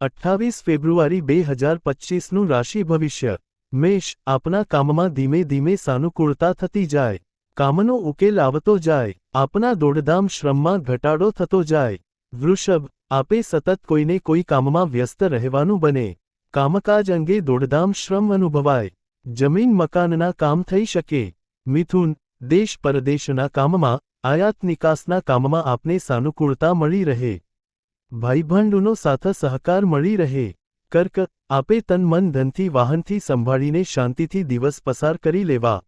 અઠ્ઠાવીસ ફેબ્રુઆરી બે હજાર પચીસનું રાશિ ભવિષ્ય. મેષ આપના કામમાં ધીમે ધીમે સાનુકૂળતા થતી જાય. કામનો ઉકેલ આવતો જાય. આપના દોડધામ શ્રમમાં ઘટાડો થતો જાય. વૃષભ, આપે સતત કોઈને કોઈ કામમાં વ્યસ્ત રહેવાનું બને. કામકાજ અંગે દોડધામ શ્રમ અનુભવાય. જમીન મકાનના કામ થઈ શકે. મિથુન, દેશ પરદેશના કામમાં, આયાત નિકાસના કામમાં આપને સાનુકૂળતા મળી રહે. ભાઈબંધોનો સાથ સહકાર મળી રહે. કર્ક, આપે તન મન ધનથી વાહનથી સંભાળીને શાંતિથી દિવસ પસાર કરી લેવા.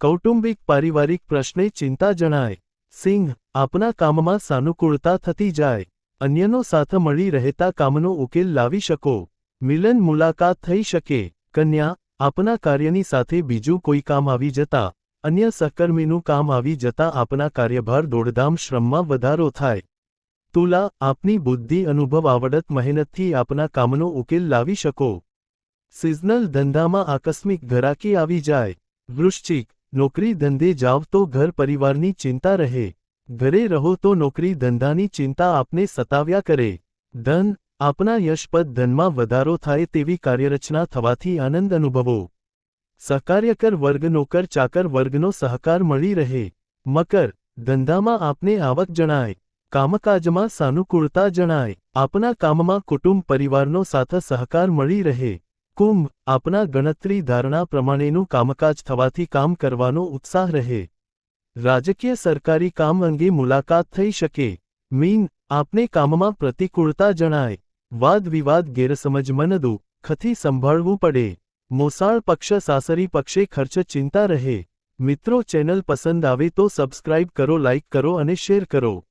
કૌટુંબિક પારિવારિક પ્રશ્ને ચિંતા જણાય. સિંહ, આપના કામમાં સાનુકૂળતા થતી જાય. અન્યનો સાથ મળી રહેતા કામનો ઉકેલ લાવી શકો. મિલન મુલાકાત થઈ શકે. કન્યા, આપના કાર્યની સાથે બીજું કોઈ કામ આવી જતા. અન્ય સહકર્મીનું કામ આવી જતા આપના કાર્યભાર દોડધામ શ્રમમાં વધારો થાય. તુલા, આપની બુદ્ધિ અનુભવ આવડત મહેનતથી આપના કામનો ઉકેલ લાવી શકો. સિઝનલ ધંધામાં આકસ્મિક ઘરાકી આવી જાય. વૃશ્ચિક, નોકરી ધંધે જાવ તો ઘર પરિવારની ચિંતા રહે. ઘરે રહો તો નોકરી ધંધાની ચિંતા આપને સતાવ્યા કરે. ધન, આપના યશપદ ધનમાં વધારો થાય તેવી કાર્યરચના થવાથી આનંદ અનુભવો. સહકાર્યકર વર્ગ નોકર ચાકર વર્ગનો સહકાર મળી રહે. મકર, ધંધામાં આપને આવક જણાય. કામકાજમાં સાનુકૂળતા જણાય. આપના કામમાં કુટુંબ પરિવારનો સાથે સહકાર મળી રહે. કુંભ આપના ગણતરી ધારણા પ્રમાણેનું કામકાજ થવાથી કામ કરવાનો ઉત્સાહ રહે. રાજકીય સરકારી કામ અંગે મુલાકાત થઈ શકે. મીન આપને કામમાં પ્રતિકૂળતા જણાય. વાદ વિવાદ ગેરસમજ મનદુ ખથી સંભાળવું પડે. મોસાળ પક્ષ સાસરી પક્ષે ખર્ચ ચિંતા રહે. મિત્રો ચેનલ પસંદ આવે તો સબસ્ક્રાઇબ કરો, લાઇક કરો અને શેર કરો.